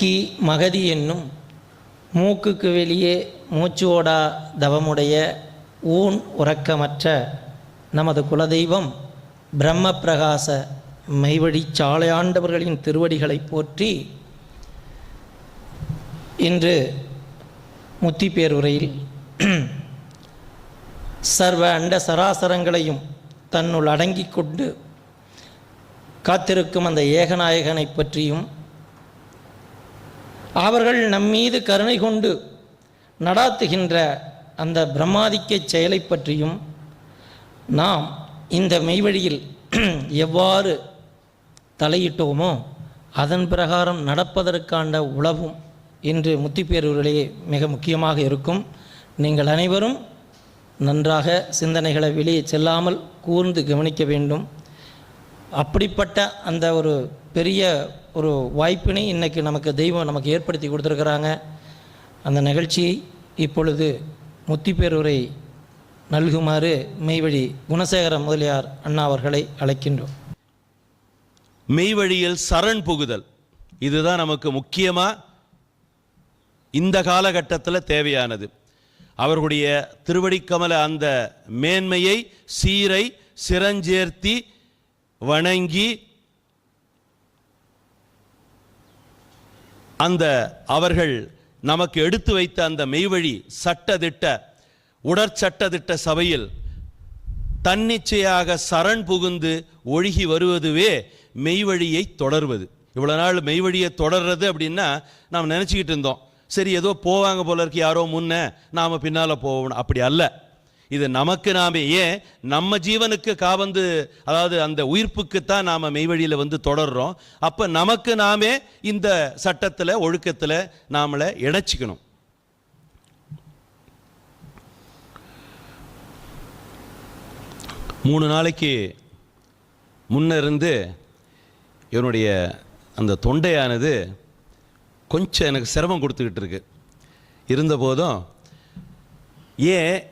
கல்கி மகதி என்னும் மூக்குக்கு வெளியே மூச்சு ஓடா தவமுடைய ஊன் உறக்கமற்ற நமது குலதெய்வம் பிரம்ம பிரகாச மெய்வழி சாலையாண்டவர்களின் திருவடிகளை போற்றி இன்று முத்திப்பேருரையில் சர்வ அண்ட சராசரங்களையும் தன்னுள் அடங்கிக் கொண்டு காத்திருக்கும் அந்த ஏகநாயகனை பற்றியும் அவர்கள் நம்மீது கருணை கொண்டு நடாத்துகின்ற அந்த பிரம்மாதிக்க செயலை பற்றியும் நாம் இந்த மெய்வழியில் எவ்வாறு தலையிட்டோமோ அதன் பிரகாரம் நடப்பதற்கான உளவும் இன்று முத்திப்பேரூரிலேயே மிக முக்கியமாக இருக்கும். நீங்கள் அனைவரும் நன்றாக சிந்தனைகளை வெளியே செல்லாமல் கூர்ந்து கவனிக்க வேண்டும். அப்படிப்பட்ட அந்த ஒரு பெரிய ஒரு வாய்ப்பினை இன்றைக்கி நமக்கு தெய்வம் நமக்கு ஏற்படுத்தி கொடுத்துருக்குறாங்க. அந்த நிகழ்ச்சியை இப்பொழுது முத்திப்பேரூரை நல்குமாறு மெய்வழி குணசேகர முதலியார் அண்ணா அவர்களை அழைக்கின்றோம். மெய்வழியில் சரண் புகுதல். இதுதான் நமக்கு முக்கியமாக இந்த காலகட்டத்தில் தேவையானது. அவர்களுடைய திருவடிக்கமல அந்த மேன்மையை சீரை சிரஞ்சேர்த்தி வணங்கி அந்த அவர்கள் நமக்கு எடுத்து வைத்த அந்த மெய்வழி சட்டதிட்ட உடற்சட்டதிட்ட சபையில் தன்னிச்சையாக சரண் புகுந்து ஒழுகி வருவதுவே மெய்வழியை தொடர்வது. இவ்வளோ நாள் மெய்வழியை தொடர்றது அப்படின்னா நாம் நினச்சிக்கிட்டு இருந்தோம். சரி ஏதோ போவாங்க போல இருக்கு யாரோ முன்ன நாம் பின்னால் போவோம் அப்படி அல்ல. இது நமக்கு நாமே ஏன்? நம்ம ஜீவனுக்கு காவந்து அதாவது அந்த உயிர்ப்புக்குத்தான் நாம் மெய்வழியில் வந்து தொடர்றோம். அப்போ நமக்கு நாமே இந்த சட்டத்தில் ஒழுக்கத்தில் நாமளை இணைச்சிக்கணும். மூணு நாளைக்கு முன்ன இருந்து என்னுடைய அந்த தொண்டையானது கொஞ்சம் எனக்கு சிரமம் கொடுத்துக்கிட்டு இருக்கு. இருந்தபோதும் ஏன்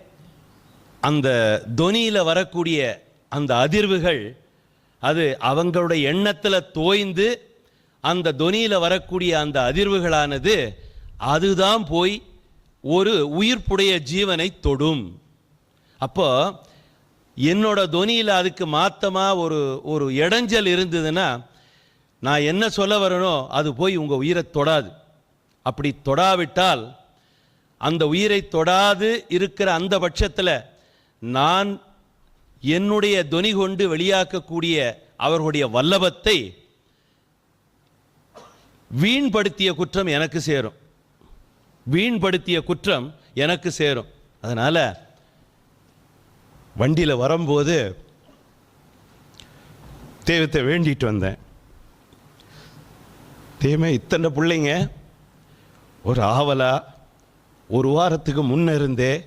அந்த தொனியில் வரக்கூடிய அந்த அதிர்வுகள் அது அவங்களுடைய எண்ணத்தில் தோய்ந்து அந்த தொனியில் வரக்கூடிய அந்த அதிர்வுகளானது அதுதான் போய் ஒரு உயிர்ப்புடைய ஜீவனை தொடும். அப்போ என்னோட தொனியில் அதுக்கு மாத்தமாக ஒரு ஒரு இடைஞ்சல் இருந்ததுன்னா நான் என்ன சொல்ல வரனோ அது போய் உங்கள் உயிரை தொடாது. அப்படி தொடாவிட்டால் அந்த உயிரை தொடாது இருக்கிற அந்த பட்சத்தில் நான் என்னுடைய தொனி கொண்டு வெளியாக்கக்கூடிய அவர்களுடைய வல்லபத்தை வீண்படுத்திய குற்றம் எனக்கு சேரும். வீண்படுத்திய குற்றம் எனக்கு சேரும். அதனால் வண்டியில் வரும்போது தெய்வத்தை வேண்டிட்டு வந்தேன். தெய்வமே இத்தனை பிள்ளைங்க ஒரு ஆவலாக ஒரு வாரத்துக்கு முன்ன இருந்தே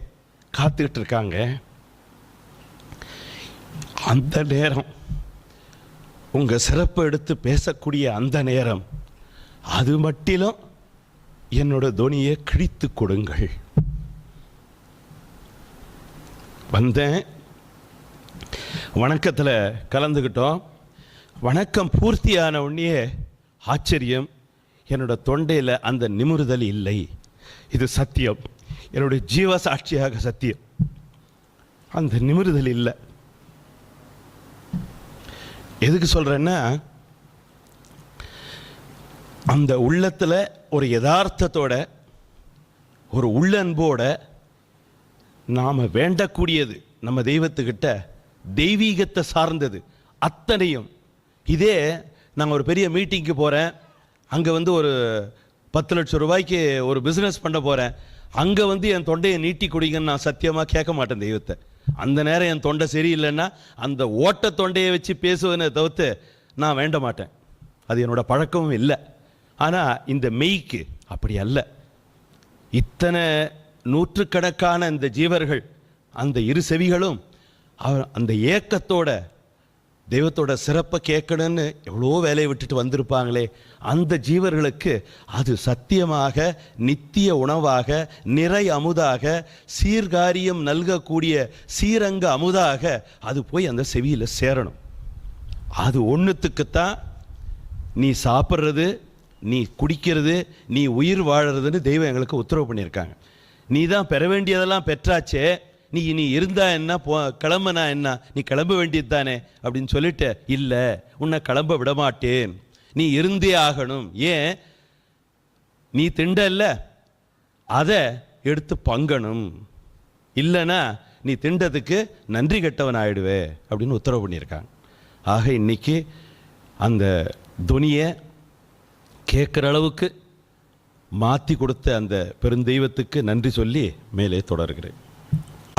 காத்துக்கிட்டு இருக்காங்க. அந்த நேரம். உங்கள் சிறப்பை எடுத்து பேசக்கூடிய அந்த நேரம். அது மட்டிலும் என்னோட துணியை கிழித்து கொடுங்கள். வந்தேன். வணக்கத்தில் கலந்துக்கிட்டோம். வணக்கம் பூர்த்தியான உடனே ஆச்சரியம். என்னோட தொண்டையில் அந்த நிமிருதல் இல்லை. இது சத்தியம். என்னுடைய ஜீவ சாட்சியாக சத்தியம். அந்த நிமிருதல் இல்லை. எதுக்கு சொல்கிறேன்னா அந்த உள்ளத்தில் ஒரு யதார்த்தத்தோட ஒரு உள்ளன்போட நாம் வேண்டக்கூடியது நம்ம தெய்வத்துக்கிட்ட தெய்வீகத்தை சார்ந்தது அத்தனையும். இதே நாங்கள் ஒரு பெரிய மீட்டிங்க்கு போகிறேன் அங்கே வந்து ஒரு பத்து லட்சம் ரூபாய்க்கு ஒரு பிஸ்னஸ் பண்ண போகிறேன் அங்கே வந்து என் தொண்டையை நீட்டி குடிங்கன்னு நான் சத்தியமாக கேட்க மாட்டேன் தெய்வத்தை. அந்த நேரம் என் தொண்டை சரியில்லைன்னா அந்த ஓட்ட தொண்டையை வச்சு பேசுவதனை தவிர்த்து நான் வேண்ட மாட்டேன். அது என்னோட பழக்கமும் இல்லை. ஆனால் இந்த மெய்க்கு அப்படி அல்ல. இத்தனை நூற்றுக்கணக்கான இந்த ஜீவர்கள் அந்த இரு செவிகளும் அவர் அந்த ஏக்கத்தோட தெய்வத்தோட சிறப்பை கேட்கணும்னு எவ்வளோ வேலையை விட்டுட்டு வந்திருப்பாங்களே அந்த ஜீவர்களுக்கு அது சத்தியமாக நித்திய உணவாக நிறை அமுதாக சீர்காரியம் நல்கக்கூடிய சீரங்க அமுதாக அது போய் அந்த செவியில் சேரணும். அது ஒன்றுத்துக்குத்தான் நீ சாப்பிட்றது நீ குடிக்கிறது நீ உயிர் வாழறதுன்னு தெய்வம் எங்களுக்கு உத்தரவு பண்ணியிருக்காங்க. நீ தான் பெற வேண்டியதெல்லாம் பெற்றாச்சே நீ நீ இருந்தா என்ன? போ கிளம்புனா என்ன? நீ கிளம்ப வேண்டியது தானே? அப்படின்னு சொல்லிட்டு இல்லை உன்னை கிளம்ப விட மாட்டேன் நீ இருந்தே ஆகணும். ஏன்? நீ திண்டல்ல. அதை எடுத்து பங்கணும். இல்லைனா நீ திண்டதுக்கு நன்றி கெட்டவன் ஆயிடுவே அப்படின்னு உத்தரவு பண்ணியிருக்காங்க. ஆக இன்னைக்கு அந்த துனியை கேட்குற அளவுக்கு மாற்றி கொடுத்த அந்த பெருந்தெய்வத்துக்கு நன்றி சொல்லி மேலே தொடர்கிறேன்.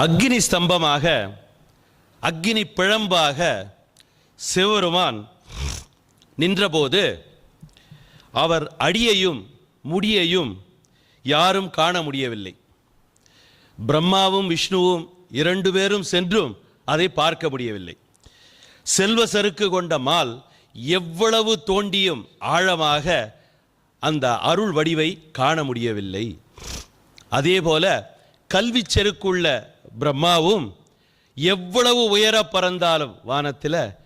அக்னி ஸ்தம்பமாக அக்னி பிழம்பாக சிவருமான் நின்றபோது அவர் அடியையும் முடியையும் யாரும் காண முடியவில்லை. பிரம்மாவும் விஷ்ணுவும் இரண்டு பேரும் சென்றும் அதை பார்க்க முடியவில்லை. செல்வ சருக்கு கொண்ட மால் எவ்வளவு தோண்டியும் ஆழமாக அந்த அருள் வடிவை காண முடியவில்லை. அதேபோல கல்வி செருக்குள்ள பிரம்மாவும் எவ்வளவு உயர பறந்தாலும் வானத்தில்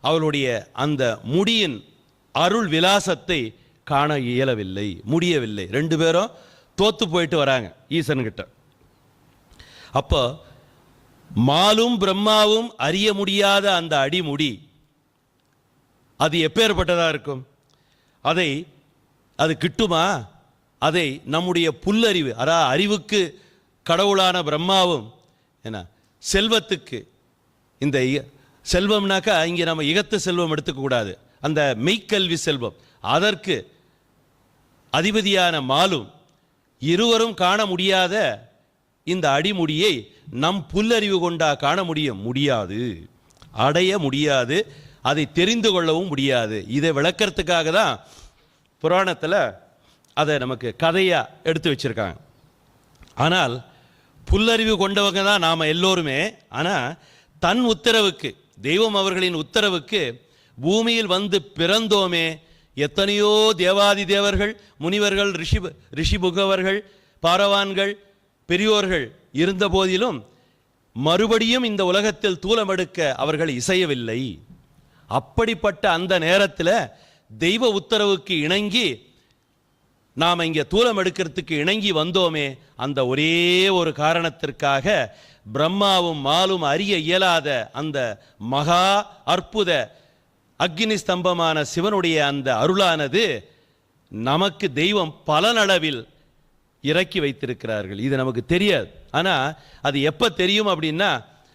அவளுடைய அந்த முடியின் அருள் விலாசத்தை காண இயலவில்லை முடியவில்லை. ரெண்டு பேரும் தோத்து போயிட்டு வராங்க ஈசன்கிட்ட. அப்போ மாலும் பிரம்மாவும் அறிய முடியாத அந்த அடிமுடி அது எப்பேற்பட்டதாக இருக்கும்? அதை அது கிட்டுமா? அதை நம்முடைய புல்லறிவு அதாவது அறிவுக்கு கடவுளான பிரம்மாவும் என்ன? செல்வத்துக்கு. இந்த செல்வம்னாக்கா இங்கே நம்ம இகத்து செல்வம் எடுத்துக்கக்கூடாது அந்த மெய்க்கல்வி செல்வம். அதற்கு அதிபதியான மாலும் இருவரும் காண முடியாத இந்த அடிமுடியை நம் புல்லறிவு கொண்டா காண முடியும் முடியாது. அடைய முடியாது. அதை தெரிந்து கொள்ளவும் முடியாது. இதை விளக்கிறதுக்காக தான் புராணத்தில் அதை நமக்கு கதையாக எடுத்து வச்சிருக்காங்க. ஆனால் புல்லறிவு கொண்டவங்க தான் நாம் எல்லோருமே. ஆனால் தன் உத்தரவுக்கு தெய்வம் அவர்களின் உத்தரவுக்கு பூமியில் வந்து பிறந்தோமே. எத்தனையோ தேவாதி தேவர்கள் முனிவர்கள் ரிஷி ரிஷிபுகவர்கள் பாரவான்கள் பெரியோர்கள் இருந்த போதிலும் மறுபடியும் இந்த உலகத்தில் தூலமெடுக்க அவர்கள் இசையவில்லை. அப்படிப்பட்ட அந்த நேரத்தில் தெய்வ உத்தரவுக்கு இணங்கி நாம் இங்கே தூலம் எடுக்கிறதுக்கு இணங்கி வந்தோமே அந்த ஒரே ஒரு காரணத்திற்காக பிரம்மாவும் மாலும் அறிய இயலாத அந்த மகா அற்புத அக்னி ஸ்தம்பமான சிவனுடைய அந்த அருளானது நமக்கு தெய்வம் பலனளவில் இறக்கி வைத்திருக்கிறார்கள். இது நமக்கு தெரியாது. ஆனால் அது எப்போ தெரியும் அப்படின்னா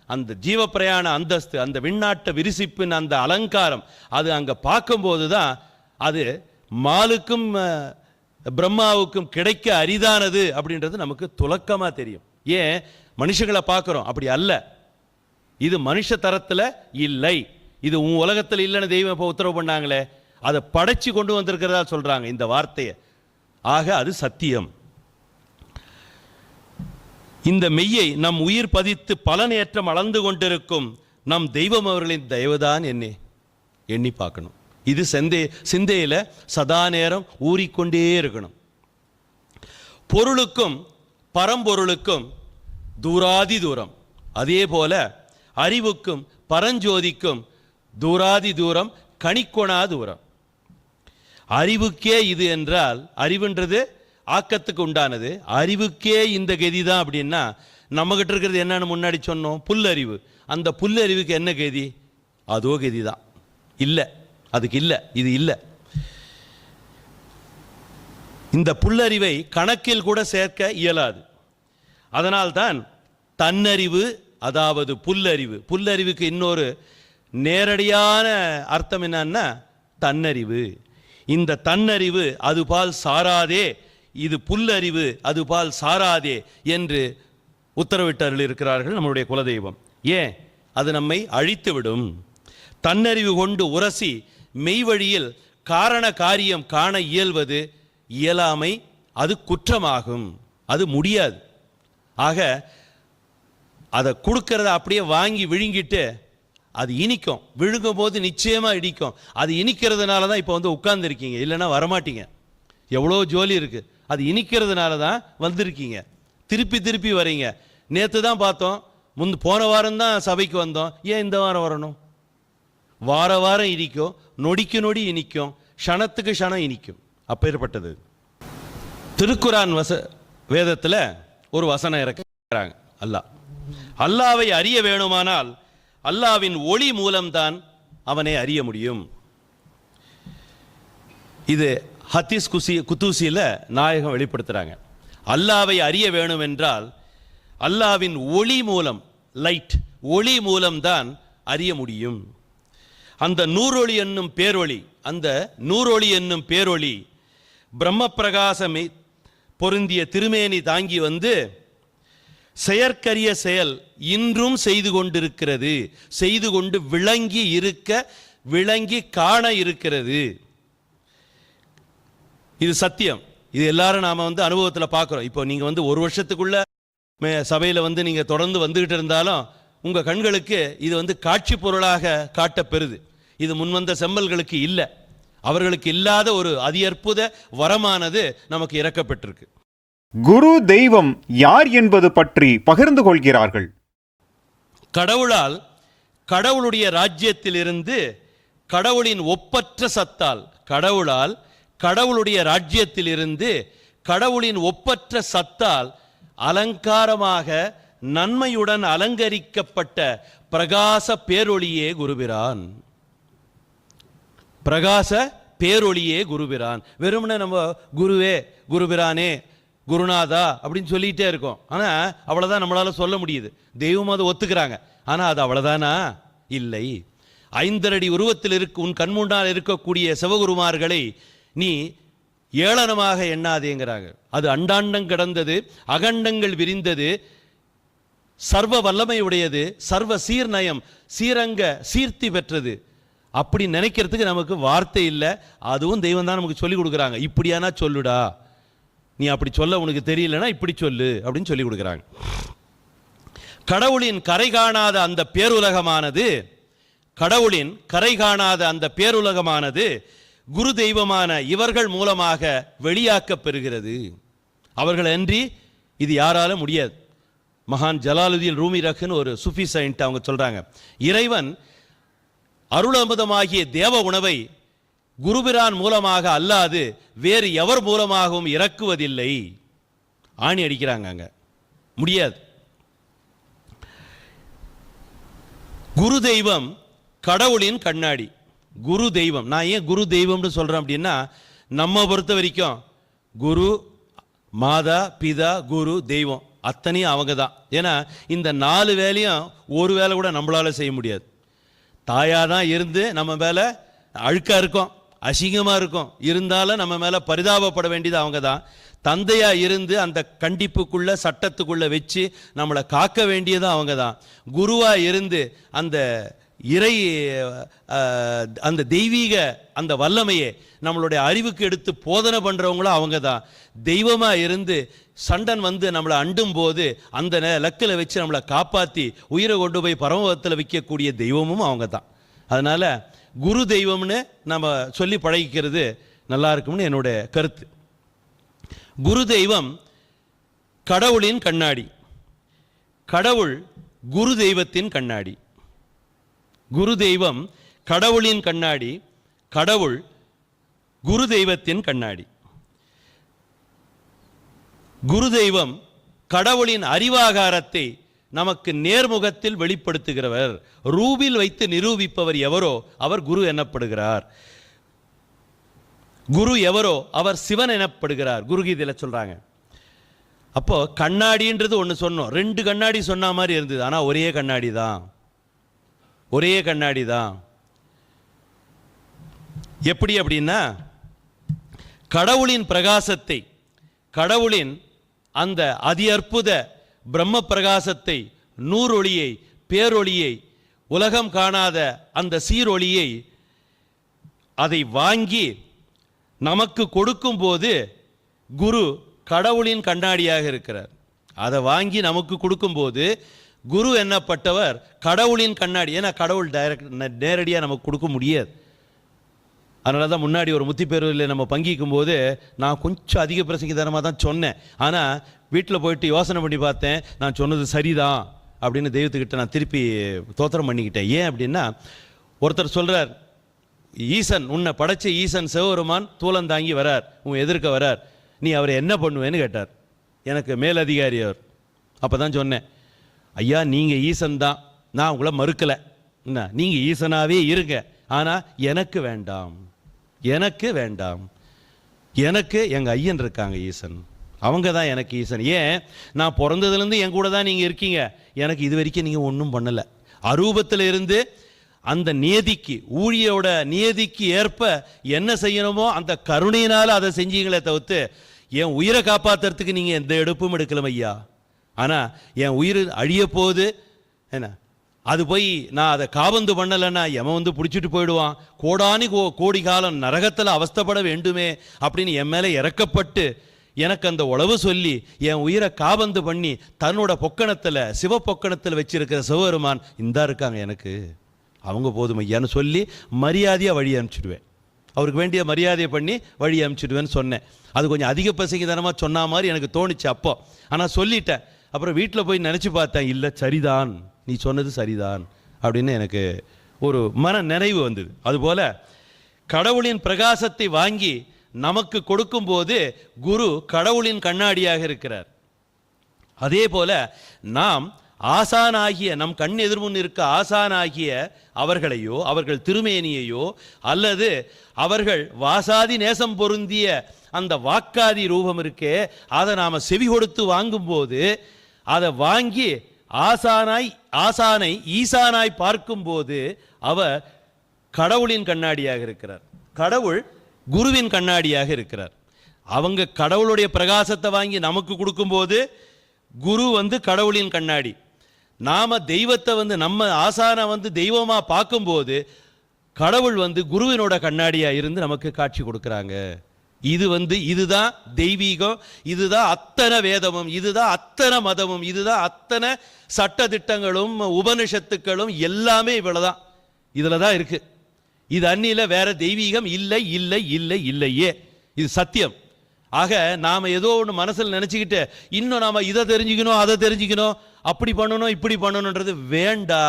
அந்த ஜீவப்பிரயாண அந்தஸ்து அந்த விண்ணாட்ட விரிசிப்பின் அந்த அலங்காரம் அது அங்கே பார்க்கும்போது தான் அது மாலுக்கும் பிரம்மாவுக்கும் கிடைக்க அரிதானது அப்படின்றது நமக்கு துலக்கமாக தெரியும். ஏன்? மனுஷங்களை பார்க்குறோம். அப்படி அல்ல. இது மனுஷ தரத்தில் இல்லை. இது உன் உலகத்தில் இல்லைன்னு தெய்வம் இப்போ உத்தரவு பண்ணாங்களே. அதை படைச்சு கொண்டு வந்திருக்கிறதா சொல்கிறாங்க இந்த வார்த்தையை. ஆக அது சத்தியம். இந்த மெய்யை நம் உயிர் பதித்து பலனேற்றம் அளந்து கொண்டிருக்கும் நம் தெய்வம் அவர்களின் தயவுதான் என்னே எண்ணி பார்க்கணும். இது செந்தே சிந்தையில் சதா நேரம் ஊறிக்கொண்டே இருக்கணும். பொருளுக்கும் பரம்பொருளுக்கும் தூராதி தூரம். அதே போல அறிவுக்கும் பரஞ்சோதிக்கும் தூராதி தூரம் கணிக்கொணா தூரம். அறிவுக்கே இது என்றால் அறிவுன்றது ஆக்கத்துக்கு உண்டானது. அறிவுக்கே இந்த கதி தான் அப்படின்னா நம்மகிட்ட இருக்கிறது என்னன்னு முன்னாடி சொன்னோம் புல்லறிவு. அந்த புல்லறிவுக்கு என்ன கதி? அதோ கதி தான். இல்லை. அதுக்கு இல்லை இது இல்லை. இந்த புல்லறிவை கணக்கில் கூட சேர்க்க இயலாது. அதனால்தான் தன்னறிவு அதாவது புல்லறிவு. புல்லறிவுக்கு இன்னொரு நேரடியான அர்த்தம் என்னன்னா தன்னறிவு. இந்த தன்னறிவு அதுபால் சாராதே. இது புல்லறிவு அதுபால் சாராதே என்று உத்தரவிட்டார்கள் இருக்கிறார்கள் நம்முடைய குலதெய்வம். ஏன்? அது நம்மை அழித்துவிடும். தன்னறிவு கொண்டு உரசி மெய்வழியில் காரண காரியம் காண இயல்வது இயலாமை அது குற்றமாகும். அது முடியாது. ஆக அதை கொடுக்கறத அப்படியே வாங்கி விழுங்கிட்டு அது இனிக்கும். விழுங்கும் போது நிச்சயமாக இடிக்கும். அது இனிக்கிறதுனால தான் இப்போ வந்து உட்கார்ந்துருக்கீங்க. இல்லைன்னா வரமாட்டீங்க. எவ்வளோ ஜோலி இருக்குது அது இனிக்கிறதுனால தான் வந்திருக்கீங்க. திருப்பி திருப்பி வரீங்க. நேற்று தான் பார்த்தோம். முன் போன வாரம் தான் சபைக்கு வந்தோம். ஏன் இந்த வாரம் வரணும்? வார வாரம் இடிக்கும். நொடிக்கு நொடி இனிக்கும் க்ஷணத்துக்கு க்ஷணம் இனிக்கும். அப்பேற்பட்டது. திருக்குரான் வச வேதத்தில் ஒரு வசனம் இறக்குறாங்க. அல்லாஹ். அல்லாவை அறிய வேணுமானால் அல்லாவின் ஒளி மூலம்தான் அவனை அறிய முடியும். இது ஹத்தீஸ் குசி குத்தூசியில் நாயகம் வெளிப்படுத்துகிறாங்க அல்லாவை அறிய வேணும் என்றால் அல்லாவின் ஒளி மூலம் லைட் ஒளி மூலம்தான் அறிய முடியும். அந்த நூறொளி என்னும் பேரொளி அந்த நூறொளி என்னும் பேரொளி பிரம்ம பிரகாசமே பொருந்திய திருமேனி தாங்கி வந்து செயற்கரிய செயல் இன்றும் செய்து கொண்டிருக்கிறது செய்து கொண்டு விளங்கி இருக்க விளங்கி காண இருக்கிறது. இது சத்தியம். இது எல்லாரும் நாம் வந்து அனுபவத்தில் பார்க்குறோம் இப்போ நீங்கள் வந்து ஒரு வருஷத்துக்குள்ள மே- வந்து நீங்கள் தொடர்ந்து வந்துக்கிட்டு இருந்தாலும் உங்கள் கண்களுக்கு இது வந்து காட்சி பொருளாக காட்டப்பெறுது. இது முன்வந்த செம்மல்களுக்கு இல்லை. அவர்களுக்கு இல்லாத ஒரு அதியற்புத வரமானது நமக்கு இறக்கப்பட்டிருக்கு. குரு தெய்வம் யார் என்பது பற்றி பகிர்ந்து கொள்கிறார்கள். கடவுளால் கடவுளுடைய ராஜ்யத்திலிருந்து கடவுளின் ஒப்பற்ற சத்தால் கடவுளால் கடவுளுடைய ராஜ்யத்திலிருந்து கடவுளின் ஒப்பற்ற சத்தால் அலங்காரமாக நன்மையுடன் அலங்கரிக்கப்பட்ட பிரகாச பேரொளியே குருபிரான். பிரகாச பேரொழியே குருபிரான். வெறுமனே நம்ம குருவே குருபிரானே குருநாதா அப்படின்னு சொல்லிகிட்டே இருக்கோம். ஆனா அவ்வளோதான் நம்மளால சொல்ல முடியுது. தெய்வம் அதை ஒத்துக்கிறாங்க. ஆனா அது அவ்வளோதானா இல்லை. ஐந்தரடி உருவத்தில் இருக்கு உன் கண்முன்னால் இருக்கக்கூடிய சிவகுருமார்களை நீ ஏளனமாக எண்ணாதேங்கிறாங்க அது அண்டாண்டம் கிடந்தது அகண்டங்கள் விரிந்தது சர்வ வல்லமை உடையது சர்வ சீர்நயம் சீரங்க சீர்த்தி பெற்றது. அப்படி நினைக்கிறதுக்கு நமக்கு வார்த்தை இல்லை. அதுவும் தெய்வம் தான் நமக்கு சொல்லி கொடுக்குறாங்க. இப்படியானா சொல்லுடா. நீ அப்படி சொல்ல உனக்கு தெரியலனா இப்படி சொல்லு அப்படின்னு சொல்லி கொடுக்குறாங்க. கடவுளின் கரை காணாத அந்த பேருலகமானது கடவுளின் கரை காணாத அந்த பேருலகமானது குரு தெய்வமான இவர்கள் மூலமாக வெளியாக்கப் பெறுகிறது. அவர்கள் அன்றி இது யாரால முடியாது. மகான் ஜலாலுதீன் ரூமி ரகுன்னு ஒரு சுஃபி சயின்ட் அவங்க சொல்றாங்க. இறைவன் அருளமுதமாகிய தேவ உணவை குருபிரான் மூலமாக அல்லாது வேறு எவர் மூலமாகவும் இறக்குவதில்லை. ஆணி அடிக்கிறாங்க அங்கே. முடியாது. குரு தெய்வம் கடவுளின் கண்ணாடி. குரு தெய்வம். நான் ஏன் குரு தெய்வம்னு சொல்கிறேன் அப்படின்னா நம்ம பொறுத்த வரைக்கும் குரு மாதா பிதா குரு தெய்வம் அத்தனையும் அவங்க தான் ஏன்னா இந்த நாலு வேலையும் ஒரு வேலை கூட நம்மளால் செய்ய முடியாது. தாயாக தான் இருந்து நம்ம மேலே அழுக்காக இருக்கும் அசிங்கமாக இருக்கும். இருந்தாலும் நம்ம மேலே பரிதாபப்பட வேண்டியது அவங்க தான் தந்தையாக இருந்து அந்த கண்டிப்புக்குள்ளே சட்டத்துக்குள்ளே வச்சு நம்மளை காக்க வேண்டியதும் அவங்க தான் குருவாக இருந்து அந்த இறை அந்த தெய்வீக அந்த வல்லமையை நம்மளுடைய அறிவுக்கு எடுத்து போதனை பண்ணுறவங்களும் அவங்க தான் தெய்வமாக இருந்து சண்டன் வந்து நம்மளை அண்டும் போது அந்த லக்கில் வச்சு நம்மளை காப்பாற்றி உயிரை கொண்டு போய் பரமபத்தில் விற்கக்கூடிய தெய்வமும் அவங்க தான் அதனால் குரு தெய்வம்னு நம்ம சொல்லி பழகிக்கிறது நல்லா இருக்கும்னு என்னுடைய கருத்து. குரு தெய்வம் கடவுளின் கண்ணாடி. கடவுள் குரு தெய்வத்தின் கண்ணாடி. குரு தெய்வம் கடவுளின் கண்ணாடி கடவுள் குரு தெய்வத்தின் கண்ணாடி. குரு தெய்வம் கடவுளின் அறிவாகாரத்தை நமக்கு நேர்முகத்தில் வெளிப்படுத்துகிறவர். ரூபில் வைத்து நிரூபிப்பவர் எவரோ அவர் குரு எனப்படுகிறார். குரு எவரோ அவர் சிவன் எனப்படுகிறார். குருகீதையில் சொல்கிறாங்க அப்போது கண்ணாடின்றது ஒன்று சொன்னோம். ரெண்டு கண்ணாடி சொன்ன மாதிரி இருந்தது. ஆனால் ஒரே கண்ணாடி தான் ஒரே கண்ணாடி தான். எப்படி அப்படின்னா கடவுளின் பிரகாசத்தை கடவுளின் அந்த அதி அற்புத பிரம்ம பிரகாசத்தை நூறொளியை பேரொளியை உலகம் காணாத அந்த சீரொளியை அதை வாங்கி நமக்கு கொடுக்கும்போது குரு கடவுளின் கண்ணாடியாக இருக்கிறார். அதை வாங்கி நமக்கு கொடுக்கும்போது குரு என்னப்பட்டவர் கடவுளின் கண்ணாடி. ஏன்னா கடவுள் டைரக்ட் நேரடியாக நமக்கு கொடுக்க முடியாது. அதனால தான் முன்னாடி ஒரு முத்தி பேருவில் நம்ம பங்கிக்கும் போது நான் கொஞ்சம் அதிக பிரசங்கிதனமாக தான் சொன்னேன். ஆனால் வீட்டில் போயிட்டு யோசனை பண்ணி பார்த்தேன் நான் சொன்னது சரிதான் அப்படின்னு தெய்வத்துக்கிட்ட நான் திருப்பி தோத்திரம் பண்ணிக்கிட்டேன். ஏன் அப்படின்னா ஒருத்தர் சொல்கிறார் ஈசன் உன்னை படைச்ச ஈசன் சிவபெருமான் தூலம் தாங்கி வரார் உன் எதிர்க்க வரார். நீ அவரை என்ன பண்ணுவேன்னு கேட்டார். எனக்கு மேலதிகாரி அவர். அப்போ தான் சொன்னேன் ஐயா நீங்கள் ஈசன் தான் நான் உங்களை மறுக்கலை. என்ன? நீங்கள் ஈசனாகவே இருங்க. ஆனால் எனக்கு வேண்டாம். எனக்கு வேண்டாம். எனக்கு எங்கள் ஐயன் இருக்காங்க ஈசன். அவங்க தான் எனக்கு ஈசன். ஏன்? நான் பிறந்ததுலேருந்து என் கூட தான் நீங்கள் இருக்கீங்க. எனக்கு இது வரைக்கும் நீங்கள் ஒன்றும் பண்ணலை. அரூபத்தில் இருந்து அந்த நியதிக்கு ஊழியோட நியதிக்கு ஏற்ப என்ன செய்யணுமோ அந்த கருணையினால் அதை செஞ்சீங்களே தவிர்த்து என் உயிரை காப்பாத்துறதுக்கு நீங்கள் எந்த எடுப்பும் எடுக்கலம் ஐயா. ஆனால் என் உயிர் அழிய போகுது. என்ன? அது போய் நான் அதை காபந்து பண்ணலைன்னா எவன் வந்து பிடிச்சிட்டு போயிடுவான்? கோடானி கோ கோடி காலம் நரகத்தில் அவஸ்தைப்பட வேண்டுமே அப்படின்னு என் மேலே இறக்கப்பட்டு எனக்கு அந்த உழவு சொல்லி என் உயிரை காபந்து பண்ணி தன்னோட பொக்கணத்தில் சிவ பொக்கணத்தில் வச்சிருக்கிற சிவபெருமான் இந்தா இருக்காங்க எனக்கு. அவங்க போதும் ஐயான்னு சொல்லி மரியாதையாக வழி அனுப்பிச்சிடுவேன். அவருக்கு வேண்டிய மரியாதையை பண்ணி வழி அனுப்பிச்சிடுவேன்னு சொன்னேன். அது கொஞ்சம் அதிக பசிங்கதனமாக சொன்ன மாதிரி எனக்கு தோணுச்சு அப்போ. ஆனால் சொல்லிட்டேன். அப்புறம் வீட்டில் போய் நினச்சி பார்த்தேன் இல்லை சரிதான். நீ சொன்னது சரிதான். அப்படின்னு எனக்கு ஒரு மன நிறைவு வந்தது. அதுபோல கடவுளின் பிரகாசத்தை வாங்கி நமக்கு கொடுக்கும்போது குரு கடவுளின் கண்ணாடியாக இருக்கிறார். அதே போல நாம் ஆசானாகிய நம் கண் எதிர்முன் இருக்க ஆசானாகிய அவர்களையோ அவர்கள் திருமேனியையோ அல்லது அவர்கள் வாசாதி நேசம் பொருந்திய அந்த வாக்காதி ரூபம் இருக்கே அதை நாம் செவி கொடுத்து வாங்கும்போது அதை வாங்கி ஆசானாய் ஆசானை ஈசானாய் பார்க்கும்போது அவர் கடவுளின் கண்ணாடியாக இருக்கிறார். கடவுள் குருவின் கண்ணாடியாக இருக்கிறார். அவங்க கடவுளுடைய பிரகாசத்தை வாங்கி நமக்கு கொடுக்கும்போது குரு வந்து கடவுளின் கண்ணாடி. நாம் தெய்வத்தை வந்து நம்ம ஆசானை வந்து தெய்வமாக பார்க்கும்போது கடவுள் வந்து குருவினோட கண்ணாடியாக இருந்து நமக்கு காட்சி கொடுக்குறாங்க. இது வந்து இதுதான் தெய்வீகம் இதுதான் அத்தனை வேதமும் இதுதான் அத்தனை மதமும் இதுதான் அத்தனை சட்ட திட்டங்களும் உபனிஷத்துக்களும் எல்லாமே இவ்வளோதான் இதில் தான் இருக்கு. இது அந்நில வேற தெய்வீகம் இல்லை இல்லை இல்லை இல்லையே. இது சத்தியம். ஆக நாம ஏதோ ஒன்று மனசில் நினச்சிக்கிட்டு இன்னும் நாம இதை தெரிஞ்சுக்கணும் அதை தெரிஞ்சுக்கணும் அப்படி பண்ணணும் இப்படி பண்ணணுன்றது வேண்டா.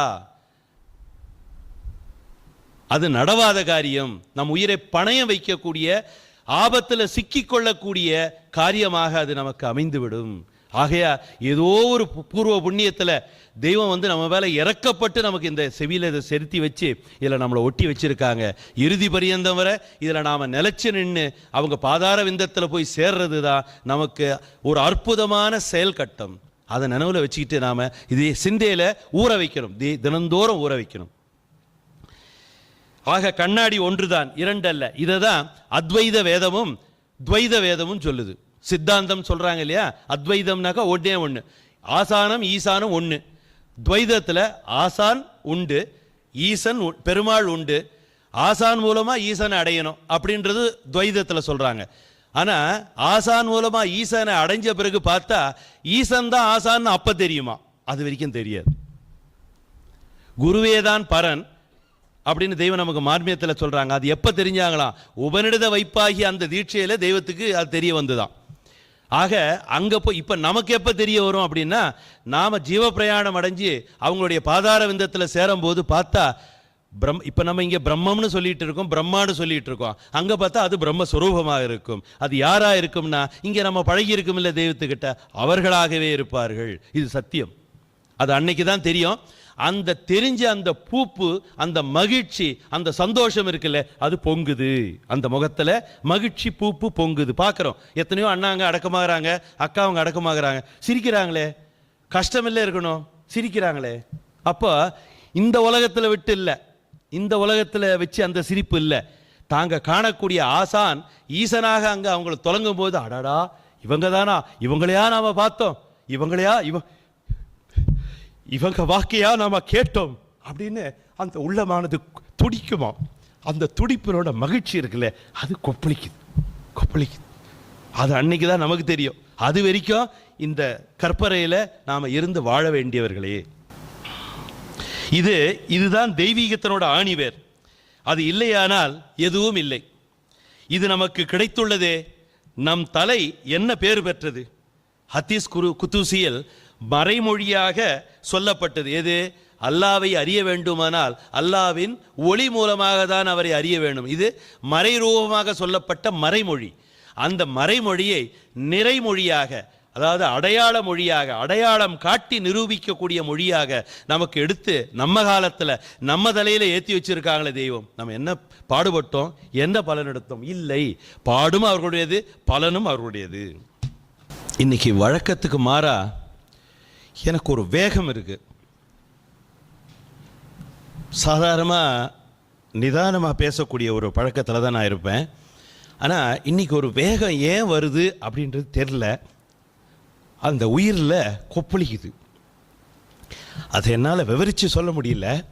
அது நடவாத காரியம். நம் உயிரை பணையம் வைக்கக்கூடிய ஆபத்தில் சிக்கிக்கொள்ளக்கூடிய காரியமாக அது நமக்கு அமைந்துவிடும். ஆகையா ஏதோ ஒரு பூர்வ புண்ணியத்தில் தெய்வம் வந்து நம்ம மேலே இறக்கப்பட்டு நமக்கு இந்த செவியில் இதை செலுத்தி வச்சு இதில் நம்மளை ஒட்டி வச்சிருக்காங்க. இறுதி பரியந்தம் வரை இதில் நாம் நிலச்சி நின்று அவங்க பாதார விந்தத்தில் போய் சேர்றது தான் நமக்கு ஒரு அற்புதமான செயல்கட்டம் அதை நினைவில் வச்சுக்கிட்டு நாம் இதே சிந்தையில் ஊற வைக்கணும். தி- தினந்தோறும் ஊற வைக்கணும். ஆக கண்ணாடி ஒன்றுதான் இரண்டல்ல. இதை தான் அத்வைத வேதமும் துவைத வேதமும் சொல்லுது. சித்தாந்தம் சொல்றாங்க இல்லையா? அத்வைதம்னாக்கா ஒன்றே ஒன்று ஆசானம் ஈசானும் ஒன்று துவைதத்தில் ஆசான் உண்டு ஈசன் பெருமாள் உண்டு. ஆசான் மூலமா ஈசனை அடையணும் அப்படின்றது துவைதத்தில் சொல்றாங்க. ஆனா ஆசான் மூலமா ஈசனை அடைஞ்ச பிறகு பார்த்தா ஈசன் தான் ஆசான்னு அப்ப தெரியுமா? அது வரைக்கும் தெரியாது. குருவேதான் பரன் அப்படின்னு தெய்வம் நமக்கு மார்மியத்தில் சொல்கிறாங்க அது எப்போ தெரிஞ்சாங்களாம் உபனிடத வைப்பாகி அந்த தீட்சையில் தெய்வத்துக்கு அது தெரிய வந்துதான். ஆக அங்கே போய் இப்போ நமக்கு எப்போ தெரிய வரும் அப்படின்னா நாம் ஜீவ பிரயாணம் அடைஞ்சு அவங்களுடைய பாதார விந்தத்தில் சேரும்போது பார்த்தா பிரம் இப்போ நம்ம இங்கே பிரம்மம்னு சொல்லிட்டு இருக்கோம் பிரம்மான்னு சொல்லிட்டு இருக்கோம். அங்கே பார்த்தா அது பிரம்மஸ்வரூபமாக இருக்கும். அது யாராக இருக்கும்னா இங்கே நம்ம பழகி இருக்கும் இல்லை தெய்வத்துக்கிட்ட அவர்களாகவே இருப்பார்கள். இது சத்தியம். அது அன்னைக்கு தான் தெரியும். அந்த தெரிஞ்ச அந்த பூப்பு அந்த மகிழ்ச்சி அந்த சந்தோஷம் இருக்குல்ல அது பொங்குது. அந்த முகத்தில் மகிழ்ச்சி பூப்பு பொங்குது. பார்க்குறோம் எத்தனையோ அண்ணாங்க அடக்கமாகறாங்க அக்காவங்க அடக்கமாகறாங்க. சிரிக்கிறாங்களே. கஷ்டமில்லை இருக்கணும். சிரிக்கிறாங்களே. அப்போ இந்த உலகத்தில் விட்டு இல்லை. இந்த உலகத்தில் வச்சு அந்த சிரிப்பு இல்லை. தாங்க காணக்கூடிய ஆசான் ஈசனாக அங்கே அவங்களை தொடங்கும் போது அடடா இவங்க தானா இவங்களையா நாம் பார்த்தோம்? இவங்களையா இவ இவங்க வாக்கையா நாம் கேட்டோம். அப்படின்னு அந்த உள்ளமானது துடிக்குமா? அந்த துடிப்பினோட மகிழ்ச்சி இருக்குல்ல அது கொப்பளிக்குது கொப்பளிக்குது. அது அன்னைக்கு தான் நமக்கு தெரியும். அது வரைக்கும் இந்த கற்பறையில் நாம் இருந்து வாழ வேண்டியவர்களே. இது இதுதான் தெய்வீகத்தினோட ஆணிவேர். அது இல்லையானால் எதுவும் இல்லை. இது நமக்கு கிடைத்துள்ளதே நம் தலை என்ன பேறு பெற்றது? ஹத்தீஸ் குரு குத்தூசியில் மறைமொழியாக சொல்லப்பட்டது. எது? அல்லாவை அறிய வேண்டுமானால் அல்லாவின் ஒளி மூலமாக தான் அவரை அறிய வேண்டும். இது மறைரூபமாக சொல்லப்பட்ட மறைமொழி. அந்த மறைமொழியை நிறைமொழியாக அதாவது அடையாள மொழியாக அடையாளம் காட்டி நிரூபிக்கக்கூடிய மொழியாக நமக்கு எடுத்து நம்ம காலத்தில் நம்ம தலையில் ஏற்றி வச்சிருக்காங்களே தெய்வம். நம்ம என்ன பாடுபட்டோம்? என்ன பலன் எடுத்தோம்? இல்லை. பாடும் அவர்களுடையது பலனும் அவர்களுடையது. இன்னைக்கு வழக்கத்துக்கு மாறா எனக்கு ஒரு வேகம் இருக்கு. சாதாரணமாக நிதானமாக பேசக்கூடிய ஒரு பழக்கத்தில் தான் நான் இருப்பேன். ஆனால் இன்றைக்கி ஒரு வேகம் ஏன் வருது அப்படின்றது தெரில அந்த உயிரில் கொப்பளிக்குது. அதை என்னால் விவரித்து சொல்ல முடியல.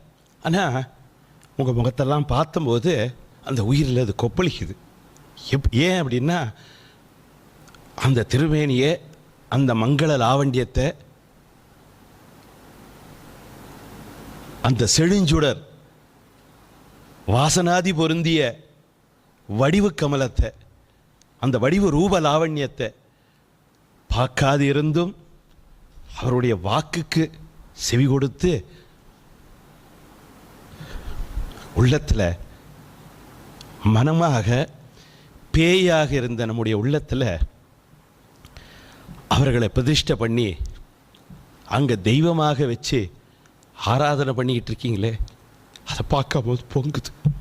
ஆனால் உங்கள் முகத்தெல்லாம் பார்த்தம்போது அந்த உயிரில் அது கொப்பளிக்குது. எப் ஏன் அப்படின்னா அந்த திருமேனியை அந்த மங்கள லாவண்டியத்தை அந்த செழுஞ்சுடர் வாசனாதி பொருந்திய வடிவு கமலத்தை அந்த வடிவு ரூப லாவண்யத்தை பார்க்காது இருந்தும் அவருடைய வாக்குக்கு செவி கொடுத்து உள்ளத்தில் மனமாக பேயாக இருந்த நம்முடைய உள்ளத்தில் அவர்களை பிரதிஷ்டை பண்ணி அங்கே தெய்வமாக வச்சு ஆராதனை பண்ணிக்கிட்டு இருக்கீங்களே? அதை பார்க்கும்போது பொங்குது.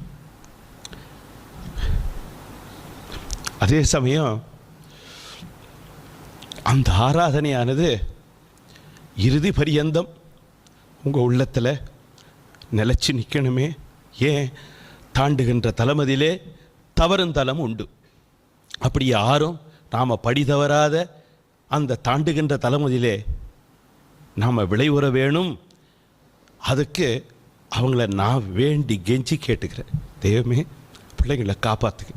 அதே சமயம் அந்த ஆராதனையானது இறுதி பரியந்தம் உங்கள் உள்ளத்தில் நிலச்சி நிற்கணுமே ஏன்? தாண்டுகின்ற தலைமதியிலே தவறும் தலம் உண்டு. அப்படி யாரும் நாம் படி தவறாத அந்த தாண்டுகின்ற தலைமதியிலே நாம் விளைவுற வேணும். அதுக்கு அவங்கள நான் வேண்டி கெஞ்சி கேட்டுக்கிறேன். தெய்வமே பிள்ளைங்களை காப்பாற்றுக்கு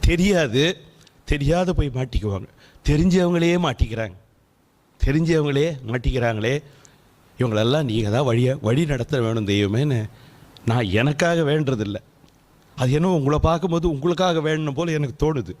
தெரியாது தெரியாத போய் மாட்டிக்குவாங்க. தெரிஞ்சவங்களையே மாட்டிக்கிறாங்க. தெரிஞ்சவங்களே மாட்டிக்கிறாங்களே. இவங்களெல்லாம் நீங்கள் தான் வழியை வழி நடத்த வேணும் தெய்வமேன்னு நான் எனக்காக வேண்டதில்லை. அது என்ன உங்களை பார்க்கும்போது உங்களுக்காக வேணும் போல் எனக்கு தோணுது.